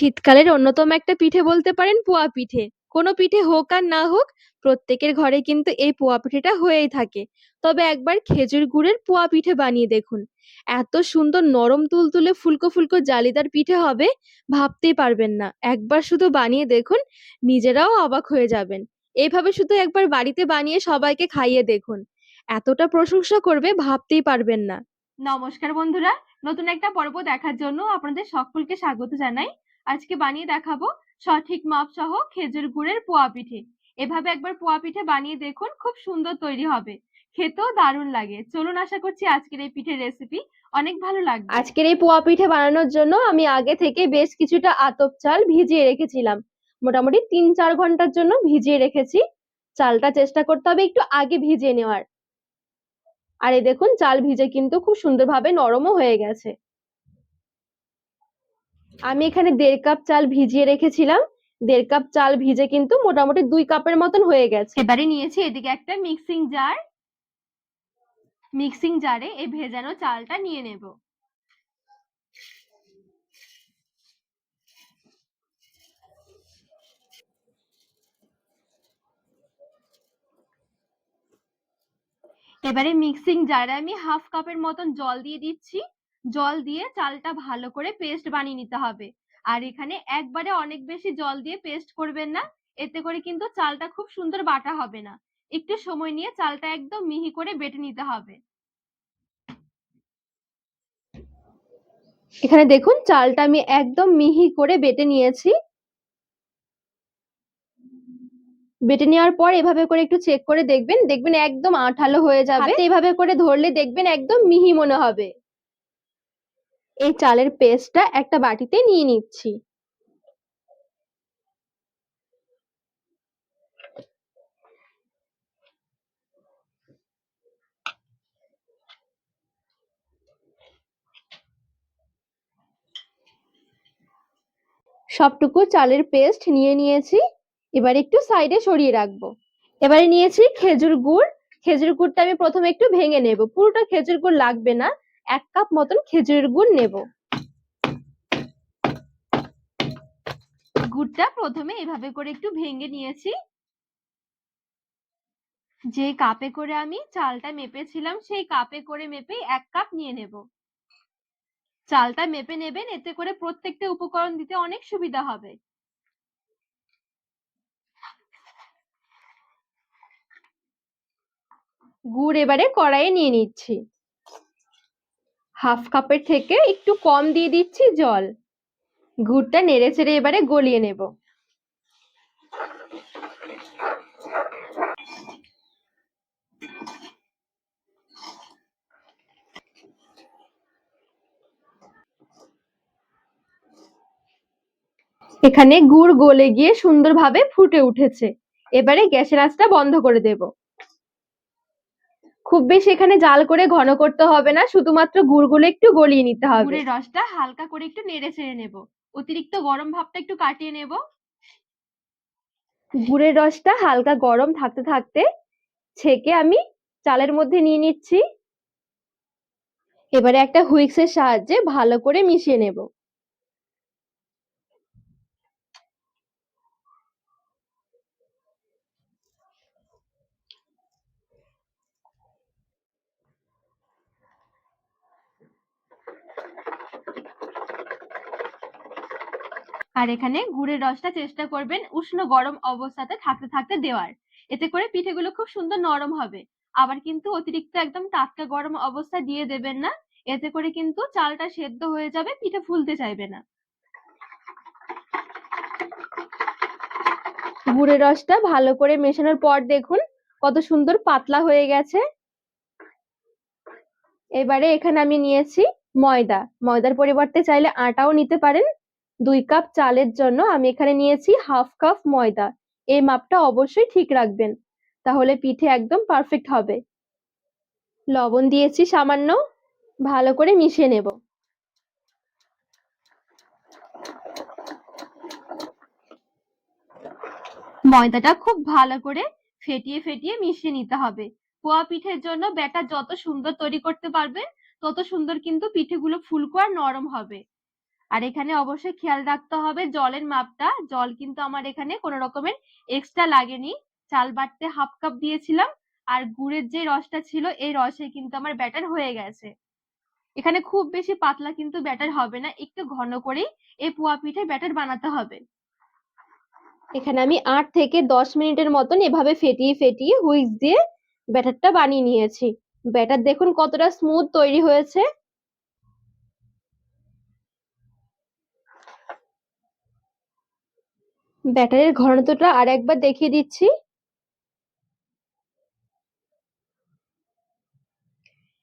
শীতকালের অন্যতম একটা পিঠে বলতে পারেন পোয়া পিঠে। কোনো পিঠে হোক আর না হোক, প্রত্যেকের ঘরে কিন্তু এই পোয়া পিঠেটা হয়েই থাকে। তবে একবার খেজুর গুড়ের পোয়া পিঠে বানিয়ে দেখুন। এত সুন্দর নরম তুলতুলে ফুলকো ফুলকো জালিদার পিঠে হবে, ভাবতেই পারবেন না। একবার শুধু বানিয়ে দেখুন, নিজেরাও অবাক হয়ে যাবেন। এভাবে শুধু একবার বাড়িতে বানিয়ে সবাইকে খাইয়ে দেখুন। এতটা প্রশংসা করবে ভাবতেই পারবেন না। নমস্কার বন্ধুরা, নতুন একটা পর্ব দেখার জন্য আপনাদের সকলকে স্বাগত জানাই আজকে বানিয়ে দেখাবো সঠিক মাপ সহ খেজুর গুড়ের পোয়া পিঠে। এভাবে একবার পোয়া পিঠে বানিয়ে দেখুন, খুব সুন্দর তৈরি হবে। খেতেও দারুণ লাগে। চলুন আশা করছি আজকের এই পিঠের রেসিপি অনেক ভালো লাগবে। আজকের এই পোয়া পিঠে বানানোর জন্য আমি আগে থেকে বেশ কিছুটা আতপ চাল ভিজিয়ে রেখেছিলাম। মোটামুটি তিন চার ঘণ্টার জন্য ভিজিয়ে রেখেছি। চালটা চেষ্টা করতে হবে একটু আগে ভিজিয়ে নেওয়ার। আর এই দেখুন, চাল ভিজে কিন্তু খুব সুন্দরভাবে নরমও হয়ে গেছে। আমি এখানে দেড় কাপ চাল ভিজিয়ে রেখেছিলাম। দেড় কাপ চাল ভিজে কিন্তু মোটামুটি দুই কাপের মতন হয়ে গেছে। এবারে নিয়েছি এদিকে একটা মিক্সিং জার মিক্সিং জারে এই ভেজানো চালটা নিয়ে নেব। এবারে মিক্সিং জারে আমি হাফ কাপের মতন জল দিয়ে দিচ্ছি। জল দিয়ে চালটা ভালো করে পেস্ট বানিয়ে নিতে হবে। আর এখানে একবারে অনেক বেশি জল দিয়ে পেস্ট করবেন না, এতে করে কিন্তু চালটা খুব সুন্দর বাটা হবে না। একটু সময় নিয়ে চালটা একদম মিহি করে বেটে নিতে হবে। এখানে দেখুন, চালটা আমি একদম মিহি করে বেটে নিয়েছি। বেটে নেওয়ার পর এভাবে করে একটু চেক করে দেখবেন দেখবেন একদম আঠালো হয়ে যাবে। এভাবে করে ধরলে দেখবেন একদম মিহি মনে হবে। এই চালের পেস্টটা একটা বাটিতে নিয়ে নিচ্ছি। সবটুকু চালের পেস্ট নিয়ে নিয়েছি, এবার একটু সাইডে সরিয়ে রাখব। এবারে নিয়েছি খেজুর গুড়, খেজুর গুড়টা আমি প্রথমে একটু ভেঙে নেব। পুরোটা খেজুর গুড় লাগবে না এক কাপ মতন খেজুরের গুড় নেব। গুড়টা প্রথমে এভাবে করে একটু ভেঙে নিয়েছি। যে কাপে করে আমি চালটা মেপেছিলাম, সেই কাপে করে মেপে এক কাপ নিয়ে নেব। চালটা মেপে নেবেন, এতে করে প্রত্যেকটা উপকরণ দিতে অনেক সুবিধা হবে। গুড় এবারে কড়াইয়ে নিয়ে নিচ্ছি। হাফ কাপের থেকে একটু কম দিয়ে দিচ্ছি জল। গুড়টা নেড়ে চেড়ে এবারে গলিয়ে নেব। এখানে গুড় গলে গিয়ে সুন্দরভাবে ফুটে উঠেছে। এবারে গ্যাসের আঁচটা বন্ধ করে দেব। খুব বেশি এখানে জাল করে ঘন করতে হবে না শুধুমাত্র গুড়গুলো একটু গলিয়ে নিতে হবে। গুড়ের রসটা হালকা করে একটু নেড়ে ছেড়ে নেব। অতিরিক্ত গরম ভাবটা একটু কাটিয়ে নেব। গুড়ের রসটা হালকা গরম থাকতে থাকতে ছেঁকে আমি চালের মধ্যে নিয়ে নিচ্ছি। এবারে একটা হুইক্সের সাহায্যে ভালো করে মিশিয়ে নেব। আর এখানে গুড়ের রসটা চেষ্টা করবেন উষ্ণ গরম অবস্থাতে থাকতে থাকতে দেওয়ার। এতে করে পিঠেগুলো খুব সুন্দর নরম হবে। আবার কিন্তু অতিরিক্ত একদম টাটকা গরম অবস্থা দিয়ে দেবেন না। এতে করে কিন্তু চালটা সেদ্ধ হয়ে যাবে, পিঠে ফুলতে চাইবে না। গুড়ের রসটা ভালো করে মেশানোর পর দেখুন কত সুন্দর পাতলা হয়ে গেছে। এবারে এখানে আমি নিয়েছি ময়দা। ময়দার পরিবর্তে চাইলে আটাও নিতে পারেন। দুই কাপ চালের জন্য আমি এখানে নিয়েছি হাফ কাপ ময়দা। এই মাপটা অবশ্যই ঠিক রাখবেন, তাহলে পিঠে একদম পারফেক্ট হবে। লবণ দিয়েছি সামান্য, ভালো করে মিশিয়ে নেব। ময়দাটা খুব ভালো করে ফেটিয়ে ফেটিয়ে মিশিয়ে নিতে হবে। পোয়া পিঠের জন্য ব্যাটার যত সুন্দর তৈরি করতে পারবেন তত সুন্দর কিন্তু পিঠেগুলো ফুলকো আর নরম হবে। আর এখানে অবশ্যই খেয়াল রাখতে হবে জলের মাপটা। জল কিন্তু আমার এখানে কোনো রকমের এক্সট্রা লাগেনি। চাল বাটতে হাফ কাপ দিয়েছিলাম আর গুড়ের যে রসটা ছিল এই রসে কিন্তু আমার ব্যাটার হয়ে গেছে। এখানে খুব বেশি পাতলা কিন্তু ব্যাটার হবে না, একটু ঘন করেই এই পোয়া পিঠে ব্যাটার বানাতে হবে। এখানে আমি আট থেকে দশ মিনিটের মতন এভাবে ফেটিয়ে ফেটিয়ে হুইস্ক দিয়ে ব্যাটারটা বানিয়ে নিয়েছি। ব্যাটার দেখুন কতটা স্মুথ তৈরি হয়েছে। ব্যাটারের ঘনত্বটা আর একবার দেখিয়ে দিচ্ছি।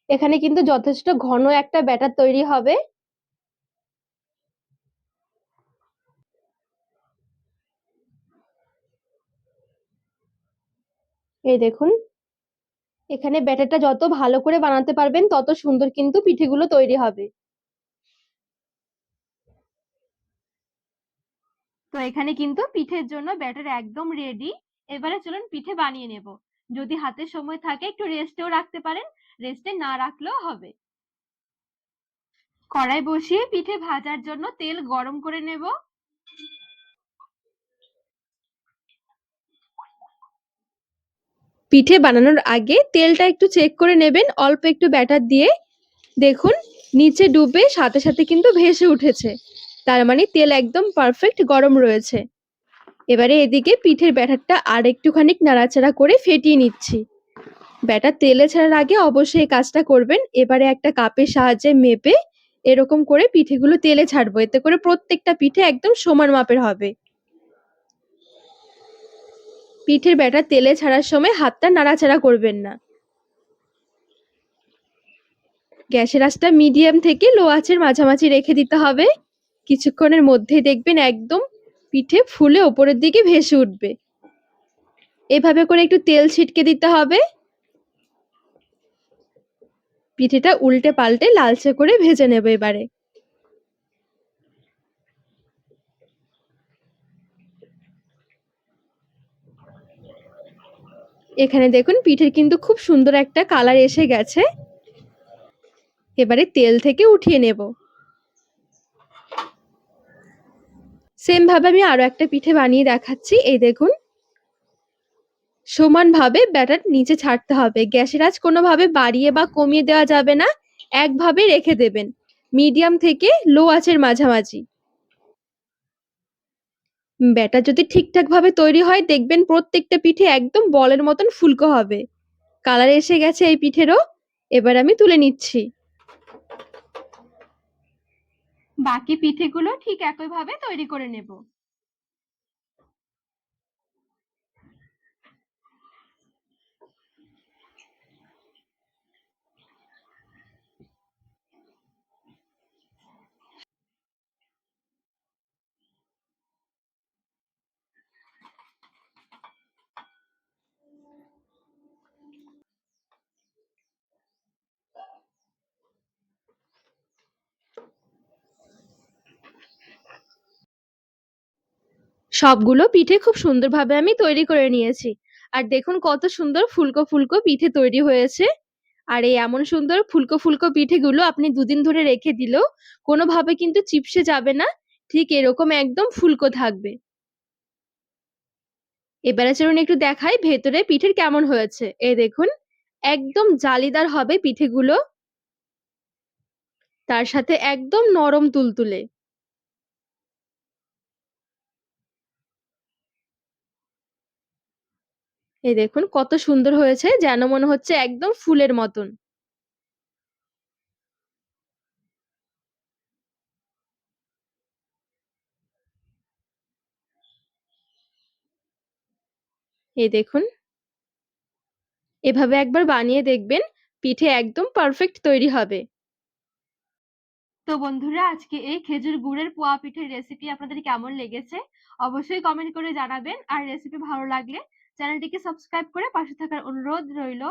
এখানে কিন্তু যথেষ্ট ঘন একটা ব্যাটার তৈরি হবে। এই দেখুন, এখানে ব্যাটারটা যত ভালো করে বানাতে পারবেন, তত সুন্দর কিন্তু পিঠেগুলো তৈরি হবে। তো এখানে কিন্তু পিঠের জন্য ব্যাটার একদম রেডি এবারে চলুন পিঠে বানিয়ে নেব। যদি হাতে সময় থাকে, একটু রেস্টেও রাখতে পারেন। রেস্টে না রাখলেও হবে। কড়াই বসিয়ে পিঠে ভাজার জন্য তেল গরম করে নেব। পিঠে বানানোর আগে তেলটা একটু চেক করে নেবেন। অল্প একটু ব্যাটার দিয়ে। দেখুন, নিচে ডুবে সাথে সাথে কিন্তু ভেসে উঠেছে। তার মানে তেল একদম পারফেক্ট গরম রয়েছে। এবারে এদিকে পিঠের ব্যাটারটা আর একটুখানি নাড়াচাড়া করে ফেটিয়ে নিচ্ছি। ব্যাটার তেলে ছাড়ার আগে অবশ্যই এই কাজটা করবেন। এবারে একটা কাপের সাহায্যে মেপে এরকম করে পিঠেগুলো তেলে ছাড়বো। এতে করে প্রত্যেকটা পিঠে একদম সমান মাপের হবে। পিঠের ব্যাটার তেলে ছাড়ার সময় হাতটা নাড়াচাড়া করবেন না। গ্যাসের আঁচটা মিডিয়াম থেকে লো আঁচের মাঝামাঝি রেখে দিতে হবে। কিছুক্ষণের মধ্যেই দেখবেন একদম পিঠে ফুলে ওপরের দিকে ভেসে উঠবে। এভাবে করে একটু তেল ছিটকে দিতে হবে। পিঠেটা উল্টে পাল্টে লালচে করে ভেজে নেবে এবারে। এখানে দেখুন পিঠের কিন্তু খুব সুন্দর একটা কালার এসে গেছে। এবারে তেল থেকে উঠিয়ে নেব। সেম ভাবে আমি আরও একটা পিঠে বানিয়ে দেখাচ্ছি। এই দেখুন। সমানভাবে ব্যাটার নিচে ছাড়তে হবে। গ্যাসের আঁচ কোনোভাবে বাড়িয়ে বা কমিয়ে দেওয়া যাবে না। একভাবে রেখে দেবেন। মিডিয়াম থেকে লো আঁচের মাঝামাঝি। ব্যাটার যদি ঠিকঠাক ভাবে তৈরি হয়, দেখবেন প্রত্যেকটা পিঠে একদম বলের মতন ফুলকো হবে। কালার এসে গেছে এই পিঠেরও। এবার আমি তুলে নিচ্ছি। বাকি পিঠেগুলো ঠিক একইভাবে তৈরি করে নেব। সবগুলো পিঠে খুব সুন্দরভাবে আমি তৈরি করে নিয়েছি। আর দেখুন কত সুন্দর ফুলকো ফুলকো পিঠে তৈরি হয়েছে। আর এই এমন সুন্দর ফুলকো ফুলকো পিঠেগুলো আপনি দুদিন ধরে রেখে দিলেও কোনোভাবে কিন্তু চিপসে যাবে না, ঠিক এরকম একদম ফুলকো থাকবে। এবারে চলুন একটু দেখাই ভেতরে পিঠের কেমন হয়েছে। এই দেখুন, একদম জালিদার হবে পিঠেগুলো। তার সাথে একদম নরম তুলতুলে। এই দেখুন কত সুন্দর হয়েছে, যেন মনে হচ্ছে একদম ফুলের মতন। এই দেখুন। এভাবে একবার বানিয়ে দেখবেন, পিঠে একদম পারফেক্ট তৈরি হবে। তো বন্ধুরা, আজকে এই খেজুর গুড়ের পোয়া পিঠের রেসিপি আপনাদের কেমন লেগেছে? অবশ্যই কমেন্ট করে জানাবেন। আর রেসিপি ভালো লাগলে চ্যানেলটিকে সাবস্ক্রাইব করে পাশে থাকার অনুরোধ রইল।